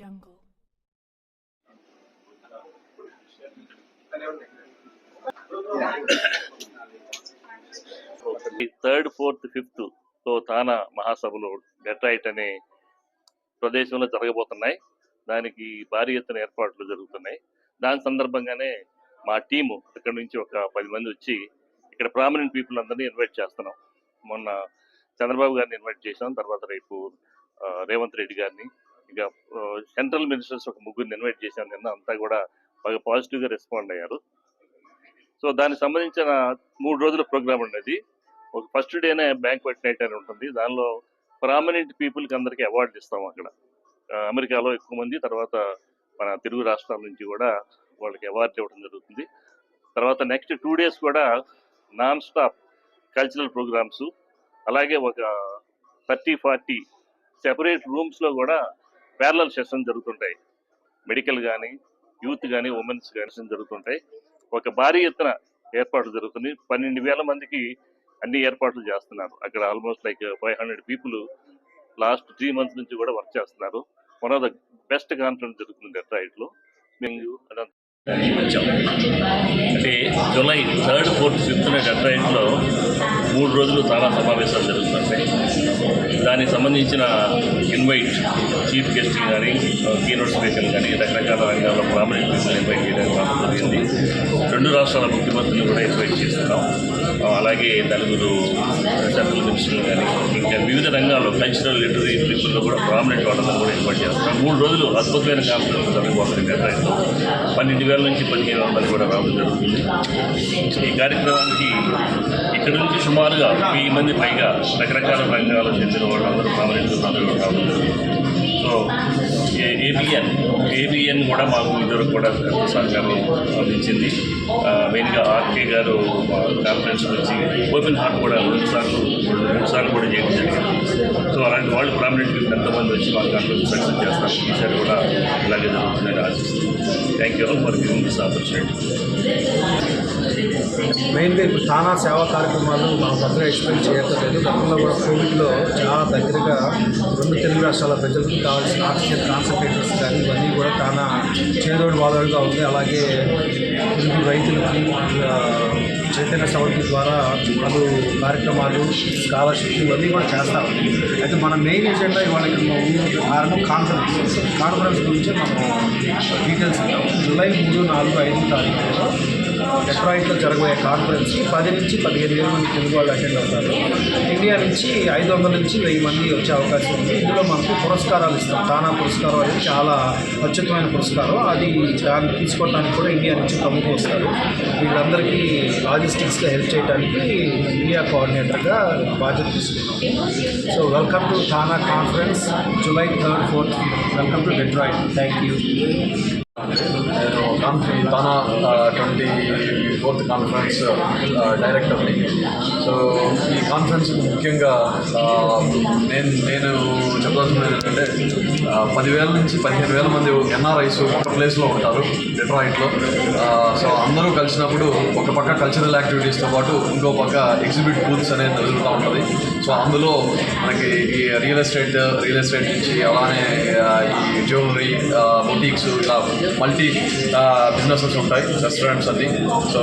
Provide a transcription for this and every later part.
Jungle. Third fourth ఫిఫ్త్తో తానా మహాసభలు Detroit అనే ప్రదేశంలో జరగబోతున్నాయి. దానికి భారీ ఎత్తున ఏర్పాట్లు జరుగుతున్నాయి. దాని సందర్భంగానే మా టీము ఇక్కడ నుంచి ఒక పది మంది వచ్చి ఇక్కడ ప్రామినెంట్ పీపుల్ అందరినీ ఇన్వైట్ చేస్తున్నాం. మొన్న చంద్రబాబు గారిని ఇన్వైట్ చేసాం తర్వాత రేపు రేవంత్ రెడ్డి గారిని ఇక సెంట్రల్ మినిస్టర్స్ ఒక ముగ్గురిని ఇన్వైట్ చేశాను నిన్న అంతా కూడా బాగా పాజిటివ్గా రెస్పాండ్ అయ్యారు. సో దానికి సంబంధించిన మూడు రోజుల ప్రోగ్రామ్ ఉండేది. ఒక ఫస్ట్ డేనే బ్యాంక్వెట్ నైట్ అని ఉంటుంది. దానిలో ప్రామినెంట్ పీపుల్కి అందరికీ అవార్డులు ఇస్తాం అక్కడ. అమెరికాలో ఎక్కువ మంది తర్వాత మన తెలుగు రాష్ట్రాల నుంచి కూడా వాళ్ళకి అవార్డు ఇవ్వడం జరుగుతుంది. తర్వాత నెక్స్ట్ టూ డేస్ కూడా నాన్ స్టాప్ కల్చరల్ ప్రోగ్రామ్స్ అలాగే ఒక థర్టీ ఫార్టీ సెపరేట్ రూమ్స్లో కూడా ప్యారలల్ సెషన్ జరుగుతుంటాయి. మెడికల్ కానీ యూత్ కానీ ఉమెన్స్ కానీ జరుగుతుంటాయి. ఒక భారీ ఎత్తున ఏర్పాట్లు జరుగుతుంది పన్నెండు వేల మందికి అన్ని ఏర్పాట్లు చేస్తున్నారు. అక్కడ almost like five hundred people last three months నుంచి కూడా వర్క్ చేస్తున్నారు. One of the best conference జరుగుతుంది డెట్రాయిట్లో మేము అదంతా వచ్చాం అంటే జూలై థర్డ్ ఫోర్త్ ఫిఫ్త్ డెట్రాయిట్లో మూడు రోజులు చాలా సమావేశాలు జరుగుతుంటాయి దానికి సంబంధించిన ఇన్వైట్ చీఫ్ గెస్ట్ కానీ కీనోట్ స్పీకర్ కానీ రకరకాల రంగాల్లో ప్రామినెంట్ పీపుల్ ఇన్వైట్ చేయడానికి జరిగింది రెండు రాష్ట్రాల ముఖ్యమంత్రులు కూడా ఇన్వైట్ చేస్తున్నాం. అలాగే నలుగురు సెంట్రల్ మినిస్టర్లు కానీ ఇంకా వివిధ రంగాల్లో కల్చరల్ లిటరీ పీపుల్లో కూడా ప్రామినెంట్ వాళ్ళని కూడా ఏర్పాటు చేస్తున్నాం మూడు రోజులు అద్భుతమైన కాన్ఫరెన్స్ జరగబోతుంది. డెట్రాయిట్లో పన్నెండు వేల నుంచి పదిహేను వేల మంది కూడా రావడం జరుగుతుంది. ఈ కార్యక్రమానికి ఇక్కడ నుంచి సుమారుగా వెయ్యి మంది పైగా రకరకాల రంగాలకు చెందిన వాళ్ళందరూ ప్రామినెంట్ అందరూ రావడం జరుగుతుంది సో ఏబిఎన్ ఏబిఎన్ కూడా మాకు ఇద్దరు కూడా సహకారం అందించింది. మెయిన్గా ఆర్కే గారు కాన్ఫరెన్స్ వచ్చి ఓపెన్ హార్ట్ కూడా రెండు సార్లు రెండు సార్లు కూడా చేయడం జరిగింది. సో అలాంటి వాళ్ళు ప్రామినెంట్గా ఎంతమంది వచ్చి మా కాన్ఫరెన్స్ సక్సెస్ చేస్తారు. ఈసారి కూడా ఇలాగే జరుగుతుందని ఆశిస్తున్నాను thank you for giving this opportunity మెయిన్గా ఇప్పుడు చాలా సేవా కార్యక్రమాలు మనం కొత్తగా ఎక్స్ప్లెయిన్ చేయట్లేదు గతంలో కూడా కోవిడ్లో చాలా దగ్గరగా రెండు తెలుగు రాష్ట్రాల ప్రజలకు కావాల్సిన ఆక్సిజన్ కాన్సన్ట్రేటర్స్ కానీ ఇవన్నీ కూడా చాలా చేదోడు వాదోడుగా ఉంది. అలాగే రైతులకి చైతన్య సమితి ద్వారా పలు కార్యక్రమాలు స్కాలర్షిప్ ఇవన్నీ కూడా చేస్తాం అయితే మన మెయిన్ ఎజెండా ఇవాళ ఇక్కడ కారణం కాన్ఫరెన్స్. కాన్ఫరెన్స్ గురించి మనం డీటెయిల్స్ ఇద్దాం. జూలై మూడు నాలుగు ఐదు తారీఖు డెట్రాయిట్లో జరగబోయే కాన్ఫరెన్స్కి పది నుంచి పదిహేను వేల మంది తెలుగు వాళ్ళు అటెండ్ అవుతారు. ఇండియా నుంచి ఐదు వందల నుంచి వెయ్యి మంది వచ్చే అవకాశం ఉంది. ఇందులో మనకు పురస్కారాలు ఇస్తాం. తానా పురస్కారం అనేది చాలా అత్యుత్తమైన పురస్కారం. అది దాన్ని తీసుకోవడానికి కూడా ఇండియా నుంచి ప్రముఖులు వస్తారు. వీళ్ళందరికీ లాజిస్టిక్స్గా హెల్ప్ చేయడానికి ఇండియా కోఆర్డినేటర్గా బాధ్యత తీసుకున్నాం. So welcome to TANA conference July third fourth welcome to Detroit thank you నేను conference TANA twenty fourth conference డైరెక్టర్ని సో ఈ కాన్ఫరెన్స్ ముఖ్యంగా నేను నేను చెప్పదలుచుకున్నది ఏంటంటే పదివేల నుంచి పదిహేను వేల మంది ఎన్ఆర్ఐస్ ఒక ప్లేస్లో ఉంటారు డెట్రాయిట్లో. సో అందరూ కలిసినప్పుడు ఒక పక్క కల్చరల్ యాక్టివిటీస్తో పాటు ఇంకో పక్క ఎగ్జిబిట్ బూత్స్ అనేది జరుగుతూ ఉంటుంది. సో అందులో మనకి ఈ రియల్ ఎస్టేట్ రియల్ ఎస్టేట్ నుంచి అలానే ఈ జ్యువెలరీ బొటీక్స్ ఇలా మల్టీ బిజినెసెస్ ఉంటాయి రెస్టారెంట్స్ అన్ని. సో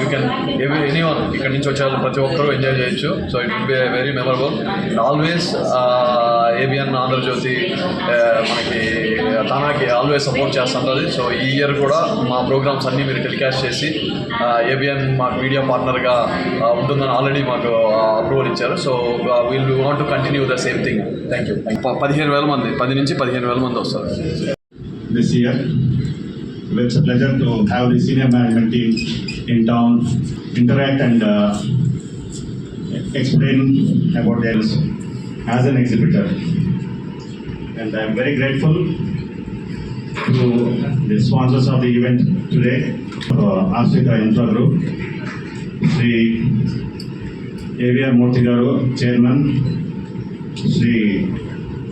యూ కెన్ ఎవరి ఎనీ వన్ ఇక్కడ నుంచి వచ్చే వాళ్ళు ప్రతి ఒక్కరూ ఎంజాయ్ చేయొచ్చు. So it will be very memorable always ABN Andhrajyothy మనకి తానాకి ఆల్వేస్ సపోర్ట్ చేస్తుంటుంది. సో ఈ ఇయర్ కూడా మా ప్రోగ్రామ్స్ అన్నీ మీరు టెలికాస్ట్ చేసి ఏబిఎన్ మాకు మీడియా పార్ట్నర్గా ఉంటుందని ఆల్రెడీ మాకు అప్రూవల్ ఇచ్చారు. So will want to continue the same thing thank you పదిహేను వేల మంది పది నుంచి పదిహేను వేల మంది వస్తారు. This year. It's a pleasure to have the senior management team in town interact and uh, explain about theirs as an exhibitor. And I'm very grateful to the sponsors of the event today, uh, Africa Infra Group, Sri AVR Murthy Garu, Chairman, Sri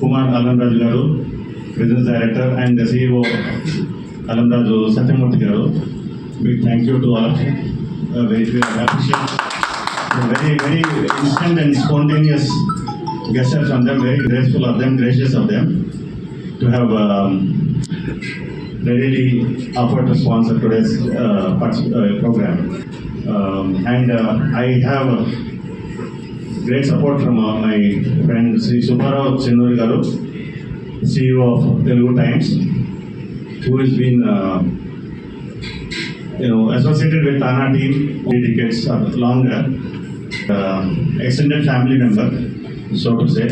Kumar Alamraj Garu, Business Director, and the CEO Alamraj Satyamurthy Garu. Big thank you to all of you. Uh, very, very appreciate very, very instant and spontaneous gesture from them, very graceful of them, gracious of them. to have um, readily offered to sponsor today's uh, uh, program. Um, and uh, I have great support from uh, my friend Sri Subbarao Chenuri Garu, CEO of Telugu Times, who has been uh, you know, associated with Tana team decades or longer, uh, extended family member, so to say.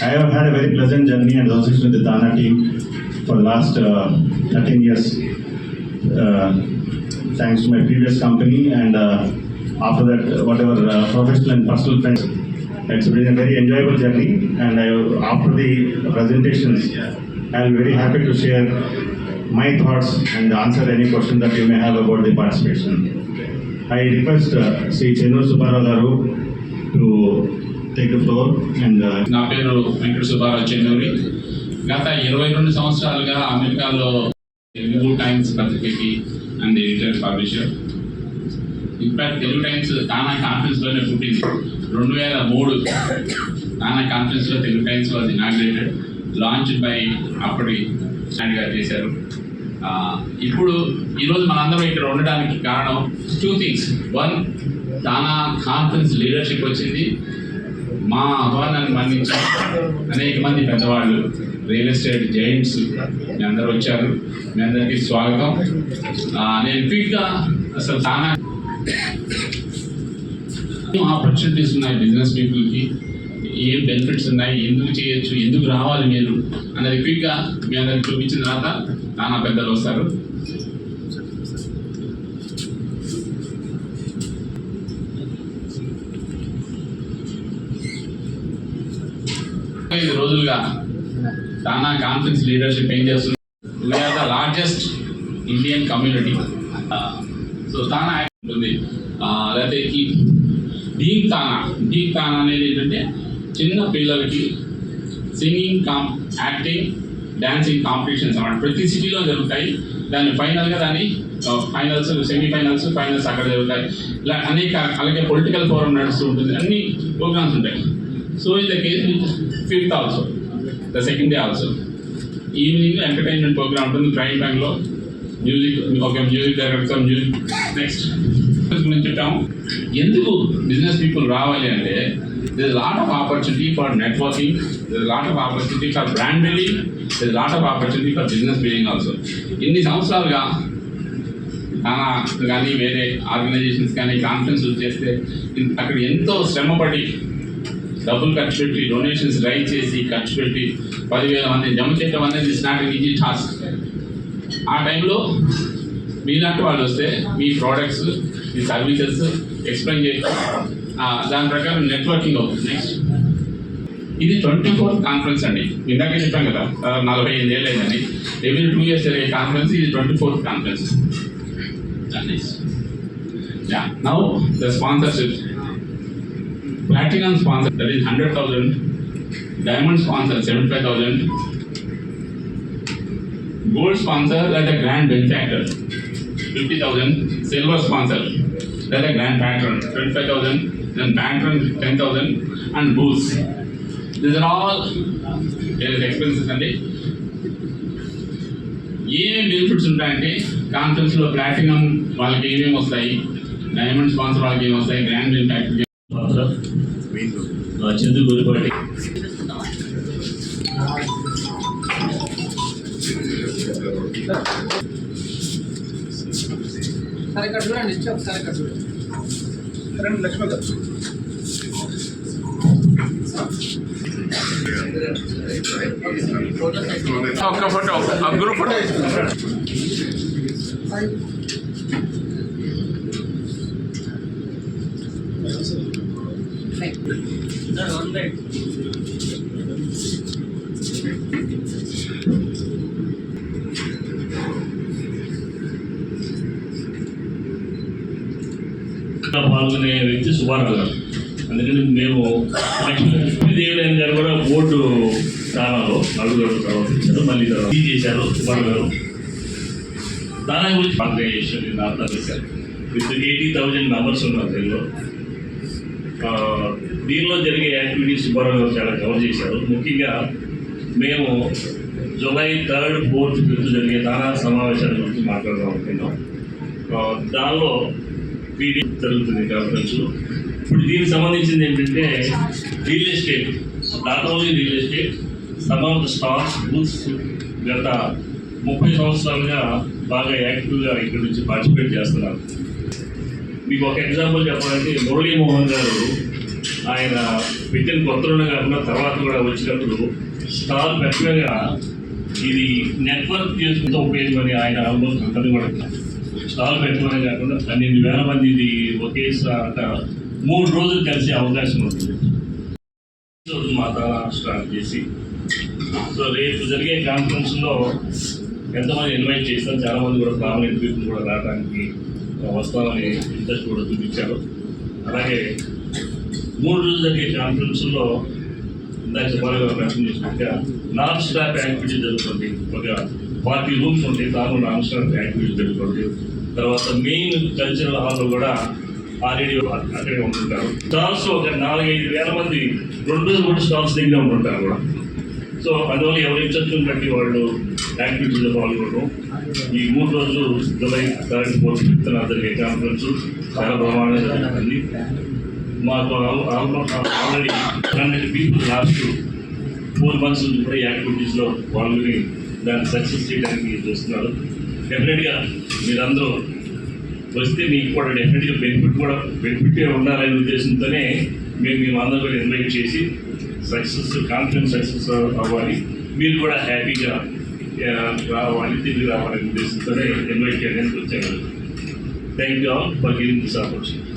I have had a very pleasant journey and association with the Tana team for the last uh, 13 years, uh, thanks to my previous company and uh, after that, uh, whatever uh, professional and personal friends. It's been a very enjoyable journey and I, after the presentations, be very happy to share my thoughts and answer any question that you may have about the participation. I request uh, Sri Chenur Subbarao Garu to take the floor and uh, నా పేరు వెంకట సుబ్బారావు చెన్నూరి గత ఇరవై రెండు సంవత్సరాలుగా అమెరికాలో Telugu Times పత్రికకి and editor publisher in fact Telugu Times TANA కాన్ఫరెన్స్లోనే పుట్టింది రెండు వేల మూడు తానా కాన్ఫరెన్స్లో Telugu Times was inaugurated launch by అప్పటి స్టాండ్ గారు చేశారు. ఇప్పుడు ఈరోజు మనందరం ఇక్కడ ఉండడానికి కారణం two things one TANA conference leadership వచ్చింది. మా ఆహ్వానాన్ని మన్నించి. అనేక మంది పెద్దవాళ్ళు రియల్ ఎస్టేట్ జైంట్స్ మీ అందరూ వచ్చారు. మీ అందరికీ స్వాగతం. నేను క్విక్గా అసలు చాలా ఆపర్చునిటీస్ ఉన్నాయి బిజినెస్ పీపుల్కి ఏం బెనిఫిట్స్ ఉన్నాయి ఎందుకు చేయొచ్చు ఎందుకు రావాలి మీరు అనేది క్విక్గా మీ అందరికి చూపించిన తర్వాత నానా పెద్దలు వస్తారు. ఐదు రోజులుగా తానా కాన్ఫరెన్స్ లీడర్షిప్ ఏం చేస్తుంది we are the largest Indian community so TANA ఉంటుంది లేకపోతే డీప్ తానా డీప్ తానా అనేది ఏంటంటే చిన్న పిల్లలకి singing cum acting dancing competitions అన్నమాట. ప్రతి సిటీలో జరుగుతాయి. దాని ఫైనల్గా దాని ఫైనల్స్ సెమీఫైనల్స్ ఫైనల్స్ అక్కడ జరుగుతాయి. ఇలా అనేక అలాగే పొలిటికల్ ఫోరం నడుస్తూ ఉంటుంది. అన్ని ప్రోగ్రామ్స్ ఉంటాయి. So in the case fifth also the second day also evening entertainment program ఉంటుంది ప్రైమ్ టైంలో music okay music director music next. గురించి చెప్పాము. ఎందుకు బిజినెస్ పీపుల్ రావాలి అంటే this lot of opportunity for networking lot of opportunity for for building. There's a lot of opportunity for business building also. ఇన్ని సంవత్సరాలుగా చాలా కానీ వేరే ఆర్గనైజేషన్స్ కానీ కాన్ఫరెన్స్ చేస్తే అక్కడ ఎంతో శ్రమపడి డబ్బులు ఖర్చు పెట్టి డొనేషన్స్ రైజ్ చేసి ఖర్చు పెట్టి పదివేల మంది జమ చేయడం అనేది ఇస్ నాట్ ఈజీ టాస్క్ ఆ టైంలో మీలాంటి వాళ్ళు వస్తే మీ ప్రోడక్ట్స్ మీ సర్వీసెస్ ఎక్స్ప్లెయిన్ చేయొచ్చు దాని ప్రకారం నెట్వర్కింగ్ అవుతుంది. నెక్స్ట్ ఇది ట్వంటీ ఫోర్ కాన్ఫరెన్స్ అండి. ఇందాక చెప్పాం కదా నలభై ఎనిమిది ఏళ్ళు అయిందని ఎవ్రీ టూ ఇయర్స్ జరిగే కాన్ఫరెన్స్ ఇది twenty four conference now the sponsorship platinum sponsor that is hundred thousand diamond sponsor seventy five thousand gold sponsor that a grand benefactor fifty thousand silver sponsor like a grand patron twenty five thousand then bank run 10,000 and booze. These are all uh, expenses అండి. ఏమేమి benefits ఉంటాయంటే కాన్ఫరెన్స్లో platinum వాళ్ళకి ఏమేమి వస్తాయి diamond sponsor వాళ్ళకి ఏమి వస్తాయి గ్రాండ్ ఇంపాక్ట్ చందు గురిపాటి సరే ఇక్కడ చూడండి ఇచ్చి ఒకసారి ఇక్కడ చూడండి. రండి లక్ష్మణ్ గారు ఒక్క ఫోటో ఆ గ్రూప్ ఫోటో ఇంకా పాల్గొనే వ్యక్తి సుబ్బారావు గారు. అందుకని మేము లక్ష్మీ లక్ష్మీదేవి గారు కూడా బోర్డు స్థానంలో నలుగురు తర్వాత ఇచ్చారు మళ్ళీ తర్వాత ఇది చేశారు సుబ్బారావు గారు. దాని గురించి ఆర్గనైజేషన్ నేను అర్థం చేశాను. విత్ ఎయిటీ థౌజండ్ మెంబర్స్ ఉన్నారు దీనిలో. దీనిలో జరిగే యాక్టివిటీస్ సుబ్బారావు గారు చాలా కవర్ చేశారు. ముఖ్యంగా మేము జూలై థర్డ్ ఫోర్త్ ఫిఫ్త్ జరిగే దానా సమావేశాల గురించి మాట్లాడదాం అనుకున్నాం. దానిలో వీడి జరుగుతుంది కాన్ఫరెన్స్ ఇప్పుడు దీనికి సంబంధించింది ఏంటంటే real estate not only real estate some of the stocks booths గత ముప్పై సంవత్సరాలుగా బాగా యాక్టివ్గా ఇక్కడ నుంచి పార్టిసిపేట్ చేస్తున్నారు. మీకు ఒక ఎగ్జాంపుల్ చెప్పాలంటే మురళీమోహన్ గారు ఆయన పెట్టిన కొత్త కాకుండా తర్వాత కూడా వచ్చినప్పుడు స్టార్ పెట్టగా ఇది నెట్వర్క్ చేసుకుంటూ ఉపయోగపడి ఆయన ఆల్మోస్ట్ అంతని కూడా స్టాల్ పెట్టుకునే కాకుండా పన్నెండు వేల మంది ఇది ఒకేసారి మూడు రోజులు కలిసే అవకాశం ఉంటుంది సో స్టార్ట్ చేసి సో రేపు జరిగే కాన్ఫరెన్స్లో ఎంతమంది ఇన్వైట్ చేస్తారు చాలా మంది కూడా ప్రామినెంట్ పీపుల్ కూడా రావడానికి వస్తామని ఇంట్రెస్ట్ కూడా చూపించారు. అలాగే మూడు రోజులు జరిగే కాన్ఫరెన్స్లో ఇందాక సుమారుగా మెన్షన్ చేసినట్టుగా నాన్ స్టాప్ యాక్టివిటీ జరుగుతుంది. ఒక ఫార్టీ రూమ్స్ ఉంటాయి దానిలో నాన్ స్టాప్ యాక్టివిటీ జరుగుతుంది. తర్వాత మెయిన్ కల్చరల్ హాల్లో కూడా ఆల్రెడీ అక్కడే ఉంటుంటారు. స్టాల్స్ ఒక నాలుగైదు వేల మంది రెండు రోజులు స్టాల్స్ దగ్గర ఉంటుంటారు కూడా. సో అందువల్ల ఎవరి ఇంట్రెస్ట్ బట్టి వాళ్ళు యాక్టివిటీలో పాల్గొనడం ఈ మూడు రోజులు జూలై థర్డ్ ఫోర్త్ ఫిఫ్త్ జరిగే కాన్ఫరెన్స్ చాలా ప్రమాణంగా జరుగుతుంది. మాకు already hundred people last four months నుంచి కూడా యాక్టివిటీస్లో పాల్గొని దాన్ని సక్సెస్ చేయడానికి చూస్తున్నారు. డెఫినెట్గా మీరందరూ వస్తే మీకు కూడా డెఫినెట్గా బెనిఫిట్ కూడా బెనిఫిట్ ఉండాలనే ఉద్దేశంతోనే మేము మేము అందరూ కూడా ఇన్వైట్ చేసి సక్సెస్ కాన్ఫిడెన్స్ సక్సెస్ అవ్వాలి. మీరు కూడా హ్యాపీగా రావాలి తిరిగి రావాలనే ఉద్దేశంతోనే ఇన్వైట్ చేయడానికి వచ్చాను thank you all for giving this opportunity